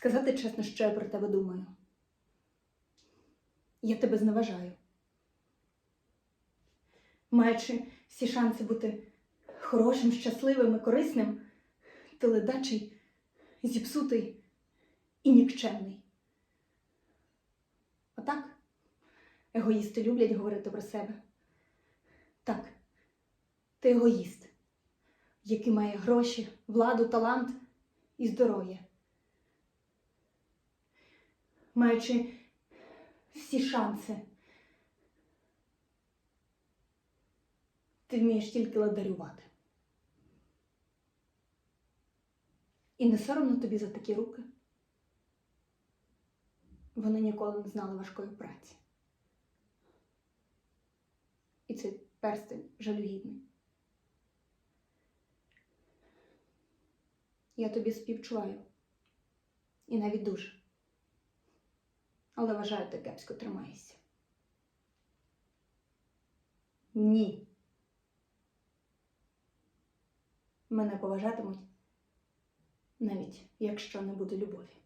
Сказати чесно, що я про тебе думаю. Я тебе зневажаю. Маючи всі шанси бути хорошим, щасливим і корисним, ти ледачий, зіпсутий і нікчемний. Отак егоїсти люблять говорити про себе. Так, ти егоїст, який має гроші, владу, талант і здоров'я. Маючи всі шанси, ти вмієш тільки ладарювати. І не соромно тобі за такі руки. Вони ніколи не знали важкої праці. І цей перстень жалюгідний. Я тобі співчуваю. І навіть дуже. Але вважаю, ти кепсько тримаєшся. Ні. Мене поважатимуть, навіть якщо не буде любові.